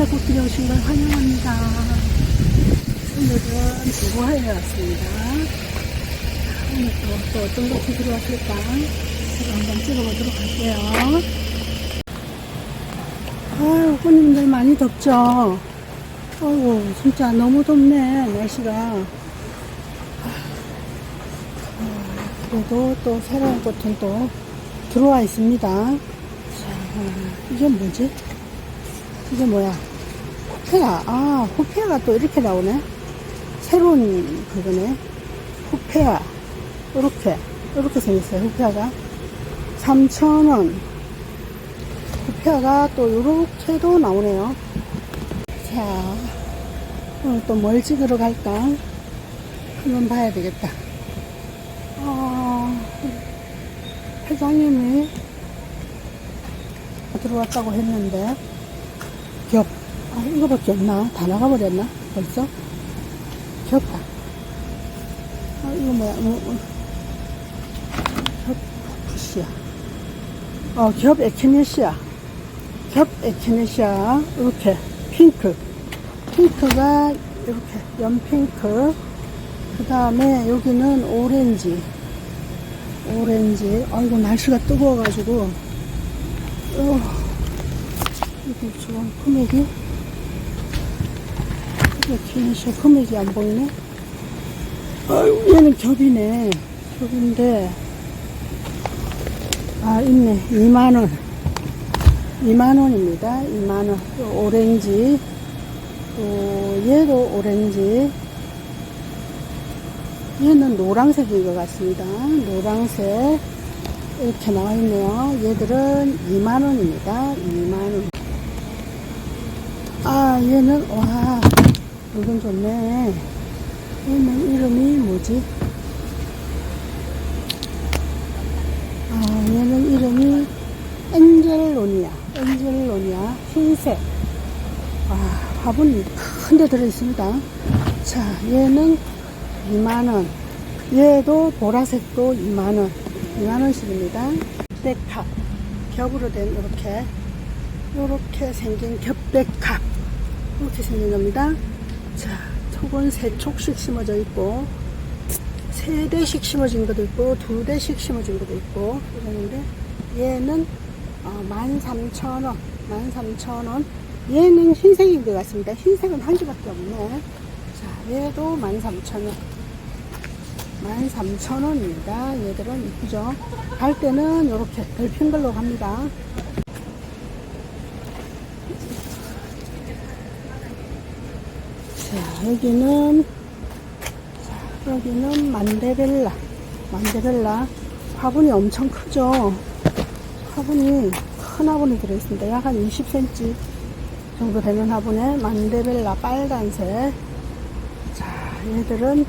바다꽃길에 오신 걸 환영합니다. 오늘은 두부하에 왔습니다. 오늘 또, 또 어떤 곳이 들어왔을까? 제가 한번 찍어보도록 할게요. 아유, 손님들 많이 덥죠? 어우, 진짜 너무 덥네, 날씨가. 아, 그래도 또 새로운 꽃은 또 들어와 있습니다. 자, 이게 뭐지? 이게 뭐야? 호페아. 아, 호페아가 또 이렇게 나오네. 새로운 그거네. 호페아. 이렇게. 이렇게 생겼어요, 호페아가. 3,000원. 호페아가 또 이렇게도 나오네요. 자, 오늘 또 뭘 찍으러 갈까? 한번 봐야 되겠다. 어, 회장님이 들어왔다고 했는데, 겹. 아, 이거밖에 없나? 다 나가버렸나? 벌써? 겹. 아, 이거 뭐야? 뭐, 뭐. 겹 푸시야. 어, 겹 에키네시아. 겹 에키네시아. 이렇게. 핑크. 핑크가 이렇게 연핑크. 그 다음에 여기는 오렌지. 오렌지. 아이고, 날씨가 뜨거워가지고. 어. 이게 지금 금액이 이렇게 셔 금액이 안 보이네. 아유, 얘는 겹이네. 겹인데 아 있네. 2만 원. 2만 원입니다. 2만 원. 또 오렌지. 또 얘도 오렌지. 얘는 노란색인 것 같습니다. 노란색. 이렇게 나와 있네요. 얘들은 2만 원입니다. 2만 원. 아, 얘는, 와, 이건 좋네. 얘는 이름이 뭐지? 아, 얘는 이름이 엔젤로니아. 엔젤로니아. 흰색. 와, 화분이 큰 데 들어있습니다. 자, 얘는 2만원. 얘도 보라색도 2만원. 2만원씩입니다. 백합. 겹으로 된 이렇게 이렇게 생긴 겹백합 이렇게 생긴 겁니다. 자, 톡은 세 촉씩 심어져 있고 세 대씩 심어진 것도 있고 두 대씩 심어진 것도 있고 이러는데 얘는 어, 13,000원 13,000원 얘는 흰색인 것 같습니다. 흰색은 한 개밖에 없네. 자, 얘도 13,000원 13,000원입니다. 얘들은 이쁘죠? 갈 때는 이렇게 덜핀 걸로 갑니다. 자, 여기는, 자, 여기는 만데벨라. 만데벨라. 화분이 엄청 크죠? 화분이 큰 화분이 들어있습니다. 약 한 20cm 정도 되는 화분에 만데벨라 빨간색. 자, 얘들은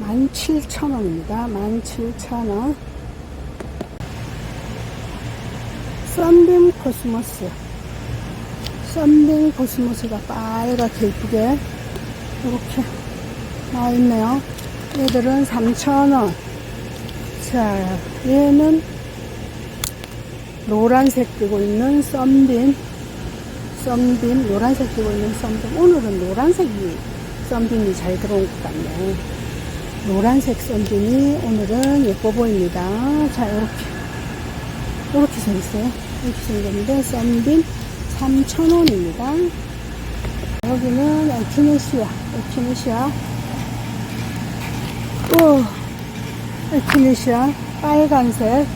17,000원입니다. 17,000원. 썬빔 코스모스. 썬빔 코스모스가 빨갛게 이쁘게 이렇게 나와 있네요. 얘들은 3,000원. 자, 얘는 노란색 띄고 있는 썬빔. 썬빔, 노란색 띄고 있는 썬빔. 오늘은 노란색이 썬빔이 잘 들어온 것 같네. 노란색 썬빔이 오늘은 예뻐 보입니다. 자, 이렇게. 이렇게 생겼어요. 이렇게 생겼는데, 썬빔 3,000원입니다. 여기는 에키네시아, 에키네시아. 오, 에키네시아. 빨간색.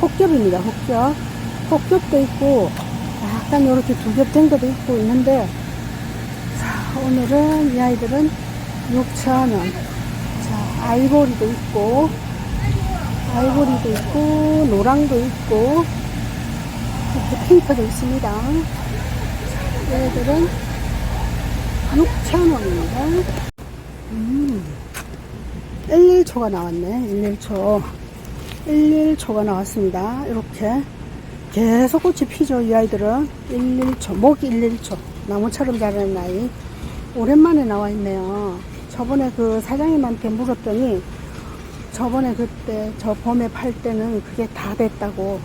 혹겹입니다, 혹겹. 혹겹도 있고, 약간 이렇게 두 겹 된 것도 있고 있는데, 자, 오늘은 이 아이들은 6,000원. 자, 아이보리도 있고, 아이보리도 있고, 노랑도 있고, 이렇게 핑크도 있습니다. 자, 얘들은 6,000원입니다. 음, 11초가 나왔네, 11초. 11초가 나왔습니다. 이렇게. 계속 꽃이 피죠, 이 아이들은. 11초, 목이 11초. 나무처럼 자라는 아이. 오랜만에 나와 있네요. 저번에 그 사장님한테 물었더니 저번에 그때 저 봄에 팔 때는 그게 다 됐다고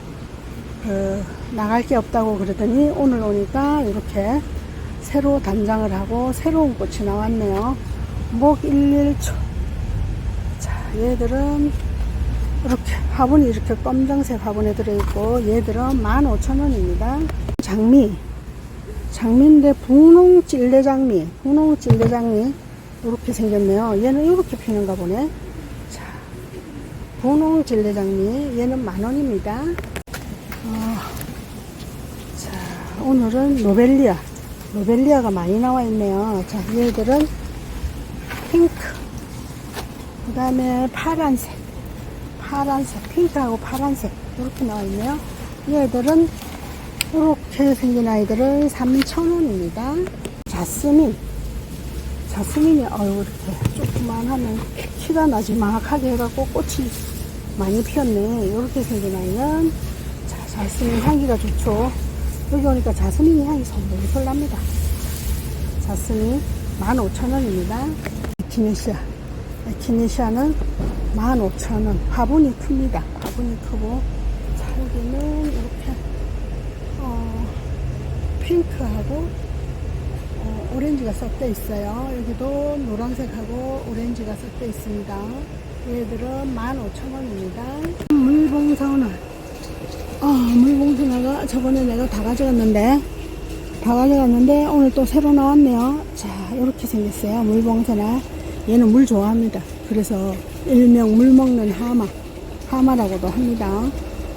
그 나갈 게 없다고 그러더니 오늘 오니까 이렇게 새로 단장을 하고 새로운 꽃이 나왔네요. 목 11초. 자, 얘들은 이렇게 화분이 이렇게 검정색 화분에 들어있고 얘들은 15,000원입니다. 장미. 장미인데 분홍 찔레 장미. 분홍 찔레 장미. 이렇게 생겼네요. 얘는 이렇게 피는가 보네. 자, 분홍 찔레 장미. 얘는 만원입니다. 어, 자, 오늘은 노벨리아. 노벨리아가 많이 나와 있네요. 자, 얘들은 핑크. 그 다음에 파란색. 파란색. 핑크하고 파란색. 이렇게 나와 있네요. 얘들은 이렇게 생긴 아이들은 3,000원입니다. 자스민. 자스민이, 어유 이렇게 조그만 하면 키가 나지막하게 해갖고 꽃이 많이 피었네. 이렇게 생긴 아이는 자, 자스민 향기가 좋죠. 여기 오니까 자스민 향이 솔솔 납니다. 자스민 15,000원입니다. 에키네시아. 에키네시아는 15,000원. 화분이 큽니다. 화분이 크고. 자, 여기는 이렇게, 어, 핑크하고, 어, 오렌지가 섞여 있어요. 여기도 노란색하고 오렌지가 섞여 있습니다. 얘들은 15,000원입니다. 물봉선을. 아, 물봉선화가 저번에 내가 다 가져갔는데, 다 가져갔는데, 오늘 또 새로 나왔네요. 자, 이렇게 생겼어요. 물봉선화. 얘는 물 좋아합니다. 그래서 일명 물 먹는 하마. 하마라고도 합니다.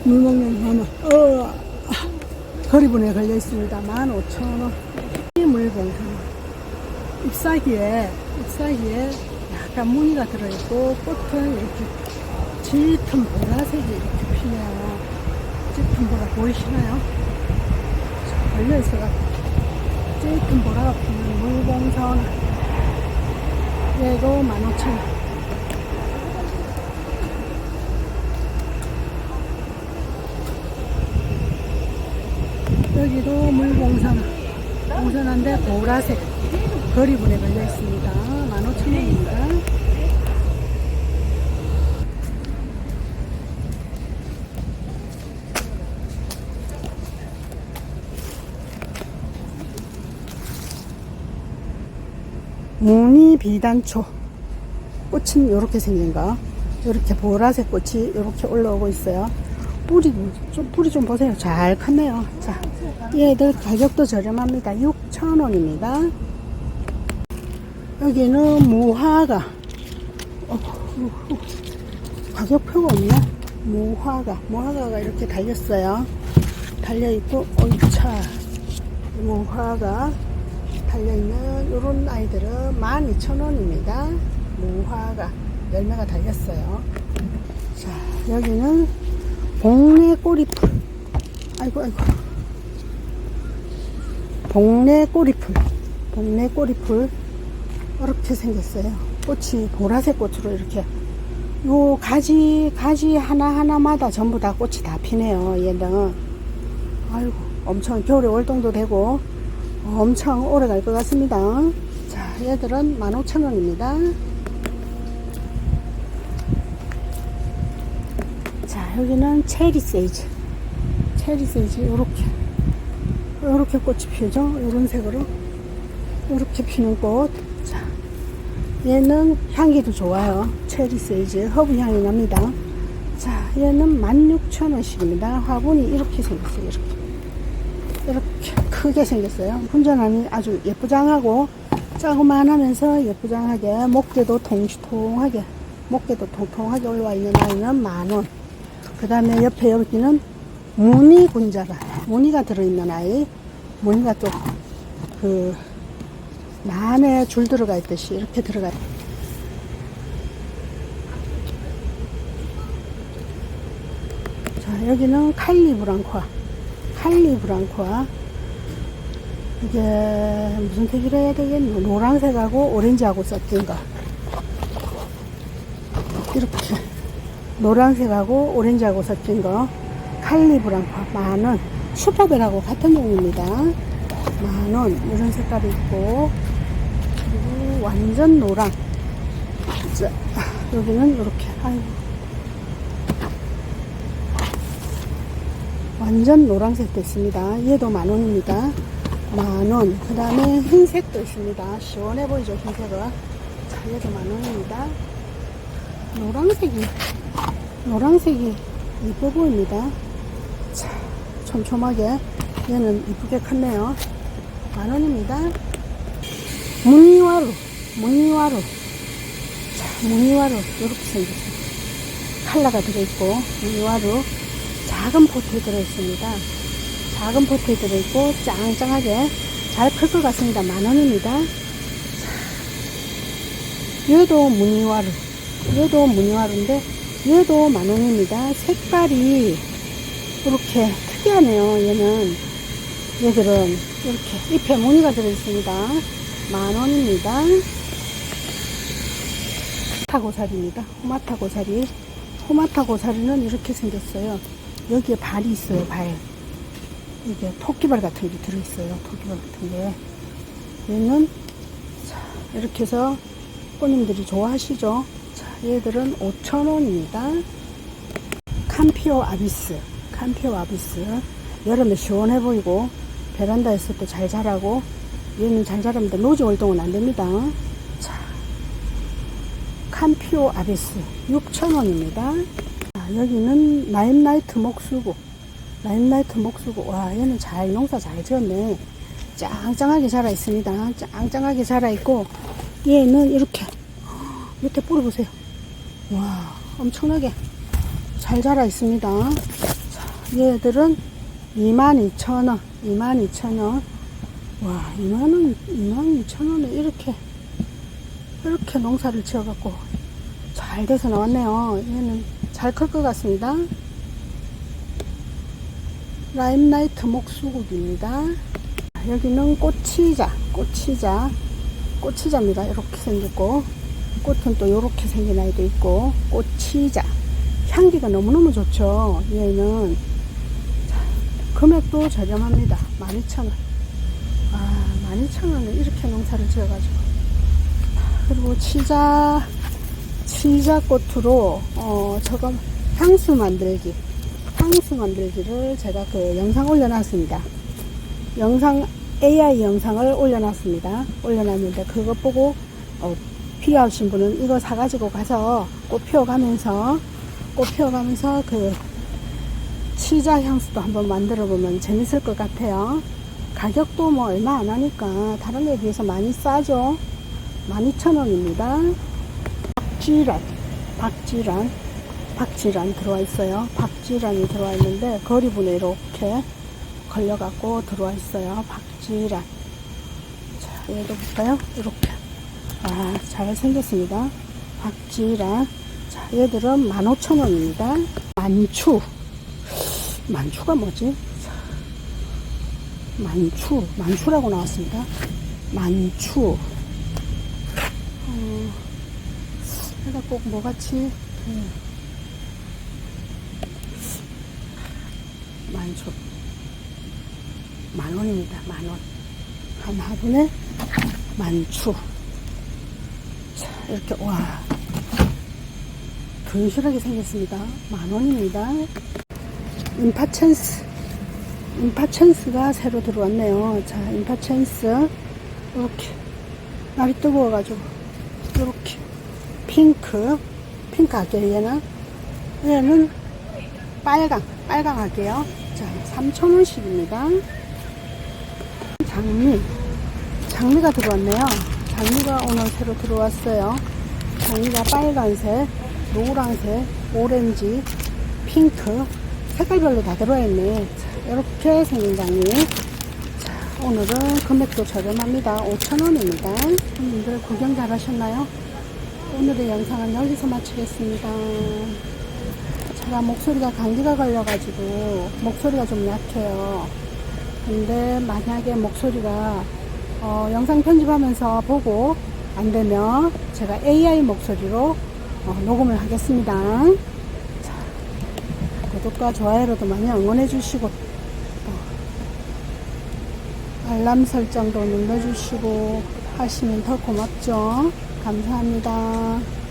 물 먹는 하마. 어, 아, 거리분에 걸려 있습니다. 15,000원. 물봉선화. 잎사귀에, 잎사귀에 약간 무늬가 들어있고, 꽃은 이렇게 짙은 보라색이 이렇게. 짙은 보라 보이시나요? 걸려있어가 짙은 보라가 피는 물봉선 얘도 15,000원 여기도 물봉선 봉선한데 보라색 거리분에 걸려 있습니다. 15,000원입니다 무늬 비단초. 꽃은 이렇게 생긴 거 이렇게 보라색 꽃이 이렇게 올라오고 있어요. 뿌리 좀 뿌리 좀 보세요. 잘 컸네요. 자 얘들 가격도 저렴합니다. 6,000원입니다. 여기는 무화과. 어, 어, 어. 가격표가 없네. 무화과. 무화과가 이렇게 달렸어요. 달려있고 어이차. 무화과 달려있는 이런 아이들은 12,000원입니다. 무화과 열매가 달렸어요. 자, 여기는 복례 꼬리풀. 아이고, 아이고. 복례 꼬리풀. 복례 꼬리풀. 이렇게 생겼어요. 꽃이 보라색 꽃으로 이렇게. 요 가지, 가지 하나하나마다 전부 다 꽃이 다 피네요. 얘는. 아이고, 엄청 겨울에 월동도 되고, 엄청 오래 갈 것 같습니다. 자, 얘들은 15,000원입니다. 자, 여기는 체리 세이지. 체리 세이지, 요렇게. 요렇게 꽃이 피죠? 요런 색으로. 요렇게 피는 꽃. 자, 얘는 향기도 좋아요. 체리 세이지. 허브 향이 납니다. 자, 얘는 16,000원씩입니다. 화분이 이렇게 생겼어요. 이렇게. 이렇게 크게 생겼어요. 훈전하니 아주 예쁘장하고 짜고만하면서 예쁘장하게 목대도 통통하게 목대도 통통하게 올라와 있는 아이는 만원. 그 다음에 옆에 여기는 무늬 군자가 무늬가 들어있는 아이 무늬가 또그 난에 줄 들어가 있듯이 이렇게 들어가 있자 여기는 칼리브랑코아 칼리브랑코아 이게 무슨 색이라 해야 되겠노? 노란색하고 오렌지하고 섞인 거 이렇게. 노란색하고 오렌지하고 섞인 거. 칼리브랑코아 만원 슈퍼벨하고 같은 종입니다. 만원 이런 색깔이 있고. 그리고 완전 노랑 자, 여기는 이렇게. 아이고. 완전 노란색 됐습니다. 얘도 만원입니다. 만원. 그 다음에 흰색도 있습니다. 시원해 보이죠, 흰색은. 자, 얘도 만원입니다. 노란색이, 노란색이 이뻐 보입니다. 자, 촘촘하게. 얘는 이쁘게 컸네요. 만원입니다. 무늬화로, 무늬화로. 자, 무늬화로. 이렇게 생겼어요. 칼라가 들어있고, 무늬화로. 작은 포트에 들어있습니다. 작은 포트에 들어있고 짱짱하게 잘 클 것 같습니다. 만원입니다. 얘도 무늬화루. 얘도 무늬화루인데 얘도 만원입니다. 색깔이 이렇게 특이하네요. 얘는 얘들은 이렇게 잎에 무늬가 들어있습니다. 만원입니다. 타고사리입니다. 호마타 고사리. 호마타 고사리는 이렇게 생겼어요. 여기에 발이 있어요. 발. 이게 토끼발 같은 게 들어있어요. 토끼발 같은 게. 얘는 자, 이렇게 해서 꽃님들이 좋아하시죠. 자, 얘들은 5,000원입니다. 캄피오 아비스. 캄피오 아비스. 여름에 시원해 보이고 베란다에 서도 잘 자라고 얘는 잘 자랍니다. 노지 활동은 안 됩니다. 자, 캄피오 아비스 6,000원입니다. 여기는 나임나이트 목수고 라임라이트 목수고 와 얘는 잘 농사 잘 지었네. 짱짱하게 자라 있습니다. 짱짱하게 자라 있고 얘는 이렇게 밑에 뿌리 보세요. 와 엄청나게 잘 자라 있습니다. 자, 얘들은 22,000원 22,000원. 와 2만원 22,000원에 이렇게 이렇게 농사를 지어갖고 잘 돼서 나왔네요. 얘는 잘 클 것 같습니다 라임라이트 목수국입니다. 여기는 꼬치자, 꼬치자, 꼬치자입니다. 이렇게 생겼고, 꽃은 또 이렇게 생긴 아이도 있고, 꼬치자. 향기가 너무너무 좋죠. 얘는. 자, 금액도 저렴합니다. 12,000원. 아, 12,000원에 이렇게 농사를 지어가지고. 그리고 치자, 치자 꽃으로, 어, 저거 향수 만들기. 향수 만들기를 제가 그 영상 올려놨습니다. 영상 AI 영상을 올려놨습니다. 올려놨는데 그거 보고 어, 필요하신 분은 이거 사가지고 가서 꽃 피워가면서 꽃 피워가면서 그 치자 향수도 한번 만들어 보면 재밌을 것 같아요. 가격도 뭐 얼마 안 하니까 다른 데 비해서 많이 싸죠. 12,000원입니다. 박쥐란, 박쥐란. 박지란 들어와 있어요. 박지란이 들어와 있는데 거리분에 이렇게 걸려갖고 들어와 있어요. 박지란. 자, 얘도 볼까요? 이렇게. 아, 잘 생겼습니다. 박지란. 자, 얘들은 15,000원입니다. 만추. 만추가 뭐지? 만추. 만추라고 나왔습니다. 만추. 어, 얘가 꼭 뭐같이, 음. 만수 만원입니다 만원. 한 화분에 만추. 자 이렇게 와. 근실하게 생겼습니다. 만원입니다. 인파챈스. 인파챈스가 새로 들어왔네요. 자 인파챈스. 이렇게. 날이 뜨거워가지고. 이렇게. 핑크. 핑크 할게요 얘는. 얘는 빨강 빨강 할게요 자, 3,000원씩입니다. 장미. 장미가 들어왔네요. 장미가 오늘 새로 들어왔어요. 장미가 빨간색, 노란색, 오렌지, 핑크, 색깔별로 다 들어있네. 자, 이렇게 생긴 장미. 자, 오늘은 금액도 저렴합니다. 5,000원입니다. 여러분들 구경 잘 하셨나요? 오늘의 영상은 여기서 마치겠습니다. 제가 목소리가 감기가 걸려가지고 목소리가 좀 약해요. 근데 만약에 목소리가 어, 영상 편집하면서 보고 안 되면 제가 AI 목소리로 어, 녹음을 하겠습니다. 자, 구독과 좋아요로도 많이 응원해 주시고 어, 알람 설정도 눌러주시고 하시면 더 고맙죠. 감사합니다.